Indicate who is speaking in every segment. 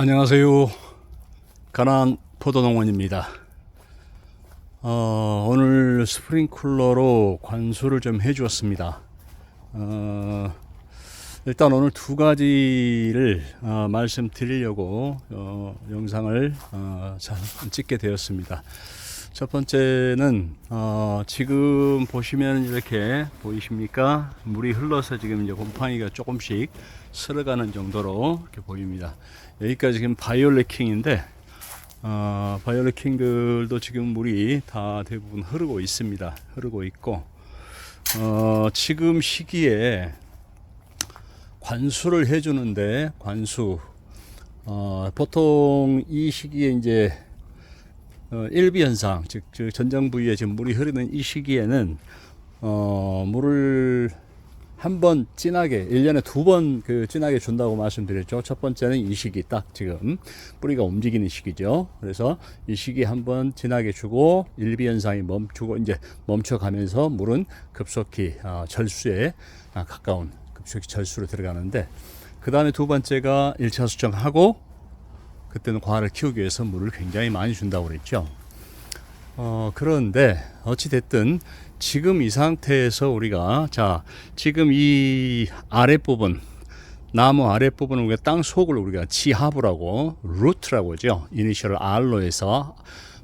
Speaker 1: 안녕하세요. 가난 포도농원입니다. 어, 오늘 스프링쿨러로 관수를 좀 해주었습니다. 어, 일단 오늘 두 가지를 어, 말씀드리려고 어, 영상을 어, 자- 찍게 되었습니다. 첫 번째는 어, 지금 보시면 이렇게 보이십니까? 물이 흘러서 지금 이제 곰팡이가 조금씩 쓸어가는 정도로 이렇게 보입니다. 여기까지 지금 바이올레킹인데 어, 바이올레킹들도 지금 물이 다 대부분 흐르고 있습니다. 흐르고 있고 어, 지금 시기에 관수를 해주는데 관수 어, 보통 이 시기에 이제 어, 일비 현상 즉, 즉 전정 부위에 지금 물이 흐르는 이 시기에는 어, 물을 한 번 진하게 1년에 두 번 그 진하게 준다고 말씀드렸죠. 첫 번째는 이 시기 딱 지금 뿌리가 움직이는 시기죠. 그래서 이 시기 한 번 진하게 주고 일비 현상이 멈추고 이제 멈춰 가면서 물은 급속히 아, 절수에 아, 가까운 급속히 절수로 들어가는데 그 다음에 두 번째가 1차 수정하고 그때는 과를 키우기 위해서 물을 굉장히 많이 준다고 그랬죠. 어, 그런데 어찌됐든 지금 이 상태에서 우리가 자, 지금 이 아랫부분 나무 아랫부분을 우리가 땅 속을 우리가 지하부라고 루트라고 하죠. 이니셜 R로 해서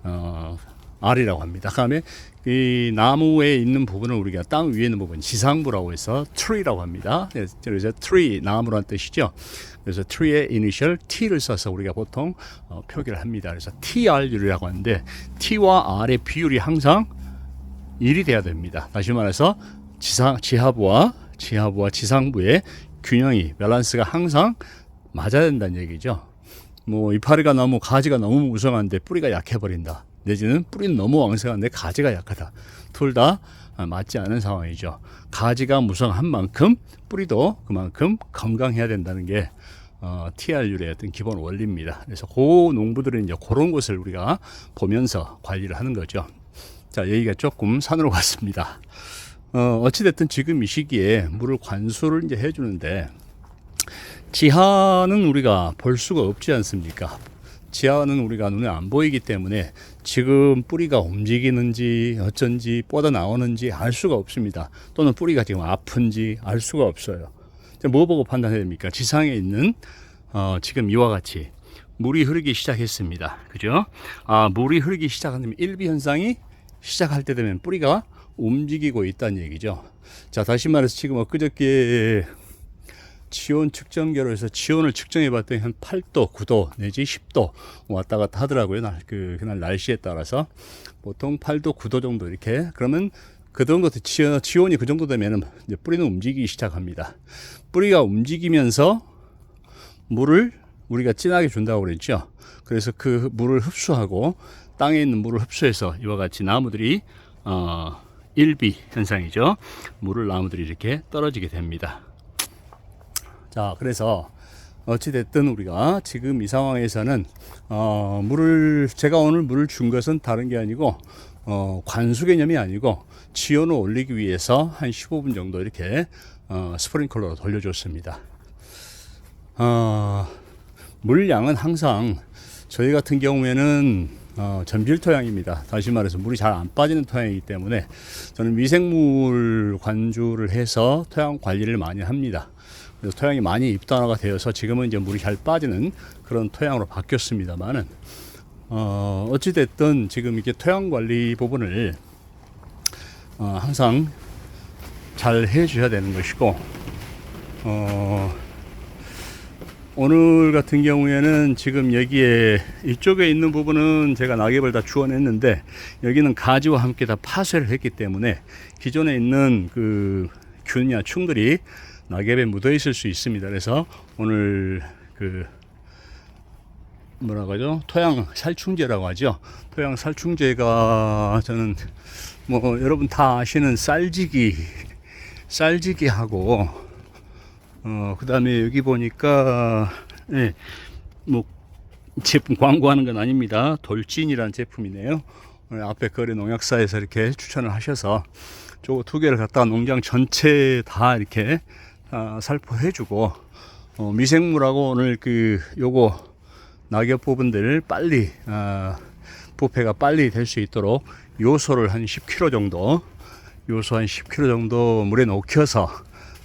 Speaker 1: 어, R이라고 합니다. 그 다음에 이 나무에 있는 부분을 우리가 땅 위에 있는 부분 지상부라고 해서 tree라고 합니다. 네, 그래서 tree 나무란 뜻이죠. 그래서 tree의 이니셜 T를 써서 우리가 보통 어, 표기를 합니다. 그래서 TRU라고 하는데 T와 R의 비율이 항상 1이 돼야 됩니다. 다시 말해서 지상 지하부와 지하부와 지상부의 균형이 밸런스가 항상 맞아야 된다는 얘기죠. 뭐 이파리가 너무 가지가 너무 무성한데 뿌리가 약해 버린다. 내지는 뿌리는 너무 왕성한데 가지가 약하다. 둘 다 맞지 않은 상황이죠. 가지가 무성한 만큼 뿌리도 그만큼 건강해야 된다는 게 어, TRU의 어떤 기본 원리입니다. 그래서 고 농부들은 이제 그런 것을 우리가 보면서 관리를 하는 거죠. 자, 얘기가 조금 산으로 갔습니다. 어, 어찌됐든 지금 이 시기에 물을 관수를 이제 해주는데, 지하는 우리가 볼 수가 없지 않습니까? 지하는 우리가 눈에 안 보이기 때문에 지금 뿌리가 움직이는지 어쩐지 뻗어 나오는지 알 수가 없습니다. 또는 뿌리가 지금 아픈지 알 수가 없어요. 뭐 보고 판단해야 됩니까? 지상에 있는 어, 지금 이와 같이 물이 흐르기 시작했습니다. 그죠? 아, 물이 흐르기 시작하면 일비 현상이 시작할 때 되면 뿌리가 움직이고 있다는 얘기죠. 자, 다시 말해서 지금 엊그저께 지온 측정기로 해서 지온을 측정해 봤더니 한 8도, 9도 내지 10도 왔다 갔다 하더라고요. 날, 그, 그날 날씨에 따라서. 보통 8도, 9도 정도 이렇게. 그러면 그 정도 지온, 지온이 그 정도 되면은 이제 뿌리는 움직이기 시작합니다. 뿌리가 움직이면서 물을 우리가 진하게 준다고 그랬죠. 그래서 그 물을 흡수하고 땅에 있는 물을 흡수해서 이와 같이 나무들이 어, 일비 현상이죠. 물을 나무들이 이렇게 떨어지게 됩니다. 자, 그래서 어찌됐든 우리가 지금 이 상황에서는 어, 물을 제가 오늘 물을 준 것은 다른 게 아니고 어, 관수 개념이 아니고 지온을 올리기 위해서 한 15분 정도 이렇게 어, 스프링클러로 돌려줬습니다. 어, 물량은 항상 저희 같은 경우에는 어, 전빌 토양입니다. 다시 말해서 물이 잘 안 빠지는 토양이기 때문에 저는 미생물 관주를 해서 토양 관리를 많이 합니다. 그래서 토양이 많이 입단화가 되어서 지금은 이제 물이 잘 빠지는 그런 토양으로 바뀌었습니다만은 어, 어찌 됐든 지금 이게 토양 관리 부분을 어, 항상 잘 해줘야 되는 것이고 어, 오늘 같은 경우에는 지금 여기에 이쪽에 있는 부분은 제가 낙엽을 다 주워냈는데 여기는 가지와 함께 다 파쇄를 했기 때문에 기존에 있는 그 균이나 충들이 낙엽에 묻어 있을 수 있습니다. 그래서 오늘 그 뭐라고 하죠? 토양 살충제라고 하죠. 토양 살충제가 저는 뭐 여러분 다 아시는 쌀지기 쌀지기하고 어, 그 다음에 여기 보니까, 예, 뭐, 제품 광고하는 건 아닙니다. 돌진이라는 제품이네요. 오늘 앞에 거래 농약사에서 이렇게 추천을 하셔서, 저거 두 개를 갖다가 농장 전체 다 이렇게, 아, 살포해주고, 어, 미생물하고 오늘 그, 요거, 낙엽 부분들 빨리 아, 부패가 빨리 될 수 있도록 요소를 한 10kg 정도 요소 한 10kg 정도 물에 녹여서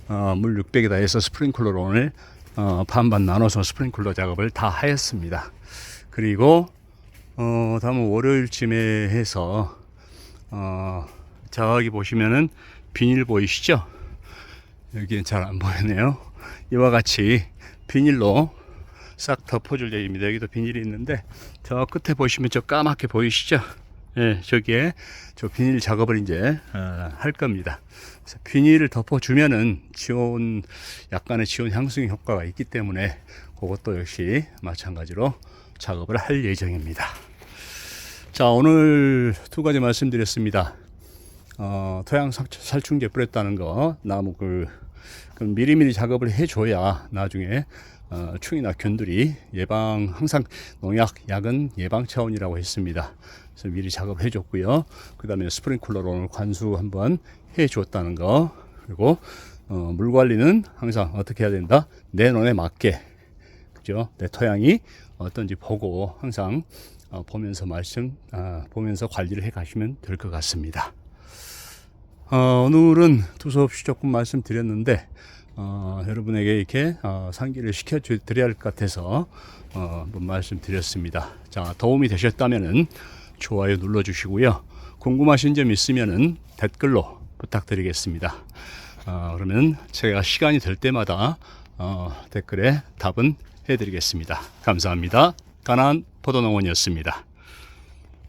Speaker 1: 어, 물 600에다 해서 스프링클러로 오늘 어, 반반 나눠서 스프링클러 작업을 다 하였습니다. 그리고 어, 다음 월요일쯤에 해서 어, 저기 보시면은 비닐 보이시죠? 여기는 잘안 보이네요. 이와 같이 비닐로 싹 덮어줄 예정입니다. 여기도 비닐이 있는데 저 끝에 보시면 저 까맣게 보이시죠? 예, 저기에 저 비닐 작업을 이제 어, 할 겁니다. 그래서 비닐을 덮어주면은 지온 약간의 지온 향승 효과가 있기 때문에 그것도 역시 마찬가지로 작업을 할 예정입니다. 자 오늘 두 가지 말씀드렸습니다. 어, 토양 살- 살충제 뿌렸다는 거 나무 그, 그 미리미리 작업을 해줘야 나중에 어, 충이나 균들이 예방 항상 농약 약은 예방 차원이라고 했습니다. 그래서 미리 작업해 줬고요. 그 다음에 스프링클러로 오늘 관수 한번 해 줬다는 거 그리고 어, 물 관리는 항상 어떻게 해야 된다 내 논에 맞게 그죠 내 토양이 어떤지 보고 항상 어, 보면서 말씀 아, 보면서 관리를 해 가시면 될 것 같습니다. 어, 오늘은 두서없이 조금 말씀드렸는데 어, 여러분에게 이렇게 어, 상기를 시켜드려야 할 것 같아서 어, 한번 말씀드렸습니다. 자 도움이 되셨다면은 좋아요 눌러주시고요. 궁금하신 점 있으면은 댓글로 부탁드리겠습니다. 어, 그러면 제가 시간이 될 때마다 어, 댓글에 답은 해드리겠습니다. 감사합니다. 가난 포도농원이었습니다.